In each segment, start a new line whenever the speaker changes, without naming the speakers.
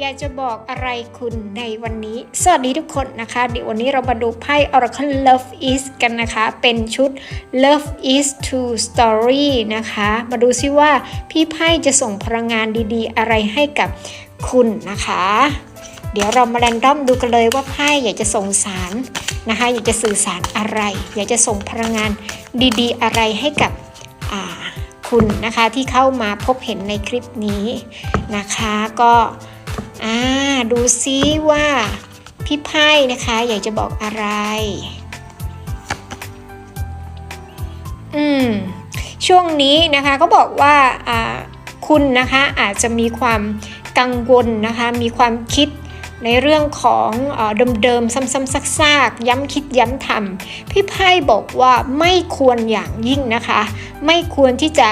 อยากจะบอกอะไรคุณในวันนี้ สวัสดีทุกคนนะคะ เดี๋ยววันนี้เรามาดูไพ่ Oracle Love Is กันนะคะ เป็นชุด Love Is to Story นะคะ มาดูซิว่าพี่ไพ่จะส่งพลังงานดีๆ อะไรให้กับคุณนะคะ เดี๋ยวเรามาแรนดอมดูกันเลยว่าไพ่อยากจะส่งสารนะคะ อยากจะสื่อสารอะไร อยากจะส่งพลังงานดีๆ อะไรให้กับคุณนะคะที่เข้ามาพบเห็นในคลิปนี้ นะคะ ก็อ่าดูซิว่าพี่ไพ่นะคะ อยากจะบอกอะไร อืม ช่วงนี้นะคะก็บอกว่าอ่าคุณนะคะอาจจะมีความกังวลนะคะ มีความคิดในเรื่องของเออเดิมๆ ซ้ำๆซากๆ ย้ำคิดย้ำทำพี่ไพ่บอกว่าไม่ควรอย่างยิ่งนะคะ ไม่ควรที่จะ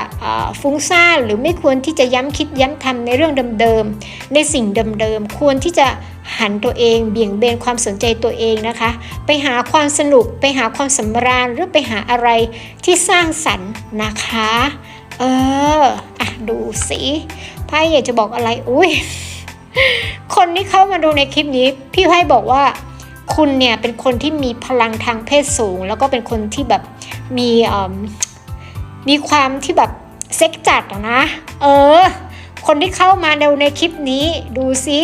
ฟุ้งซ่านหรือไม่ควรที่จะย้ำคิดย้ำทำในเรื่องเดิมๆ ในสิ่งเดิมๆ ควรที่จะหันตัวเองเบี่ยงเบนความสนใจตัวเองนะคะ ไปหาความสนุกไปหาความสำราญหรือไปหาอะไรที่สร้างสรรค์นะคะ เอออะดูสิไพ่อยากจะบอกอะไรอุ้ยคนที่เข้ามาดูในคลิปนี้ พี่ไพ่บอกว่าคุณเนี่ยเป็นคนที่มีพลังทางเพศสูง แล้วก็เป็นคนที่แบบมีเอิ่ มีความที่แบบเซ็กจัดอะนะ เออ คนที่เข้ามาในในคลิปนี้ดูสิ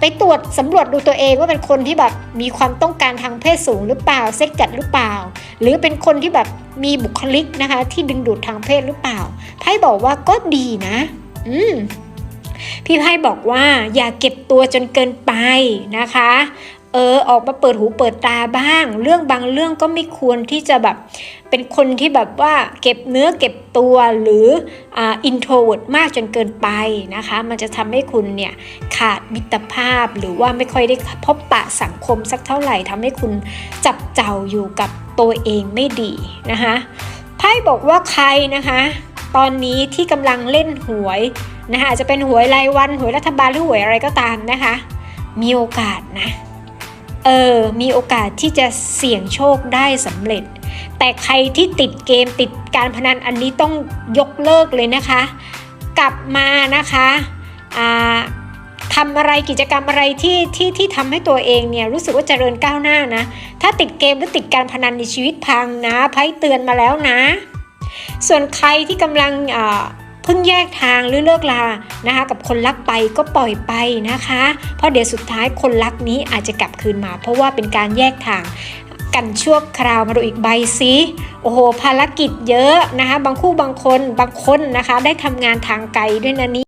ไปตรวจสำรวจดูตัวเองว่าเป็นคนที่แบบมีความต้องการทางเพศสูงหรือเปล่าเซ็กจัดหรือเปล่า หรือเป็นคนที่แบบมีบุคลิกนะคะ ที่ดึงดูดทางเพศหรือเปล่าไพ่บอกว่าก็ดีนะ อืมพี่ไพ่บอกว่าอย่าเก็บตัวจนเกินไปนะคะ เออออกมาเปิดหูเปิดตาบ้าง เรื่องบางเรื่องก็ไม่ควรที่จะแบบเป็นคนที่แบบว่าเก็บเนื้อเก็บตัวหรืออินโทรเวิร์ดมากจนเกินไปนะคะ มันจะทำให้คุณเนี่ยขาดมิตรภาพหรือว่าไม่ค่อยได้พบปะสังคมสักเท่าไหร่ทำให้คุณจับเจ้าอยู่กับตัวเองไม่ดีนะคะไพ่บอกว่าใครนะคะ ตอนนี้ที่กำลังเล่นหวยนะคะอาจจะเป็นหวยรายวันหวยรัฐบาลหรือหวยอะไรก็ตามนะคะ มีโอกาสนะ เออ มีโอกาสที่จะเสี่ยงโชคได้สำเร็จ แต่ใครที่ติดเกมติดการพนันอันนี้ต้องยกเลิกเลยนะคะ กลับมานะคะทำอะไรกิจกรรมอะไรที่ที่ที่ทำให้ตัวเองเนี่ยรู้สึกว่าเจริญก้าวหน้านะ ถ้าติดเกมหรือติดการพนันในชีวิตพังนะไพ่เตือนมาแล้วนะ ส่วนใครที่กำลังอ่า เพิ่งแยกทางหรือเลิกลานะคะ กับคนรักไปก็ปล่อยไปนะคะ เพราะเดี๋ยวสุดท้ายคนรักนี้อาจจะกลับคืนมา เพราะว่าเป็นการแยกทางกันชั่วคราวมาดูอีกใบซิโอ้โห ภารกิจเยอะนะคะ บางคู่บางคนบางคนนะคะ ได้ทำงานทางไกลด้วยนะนี้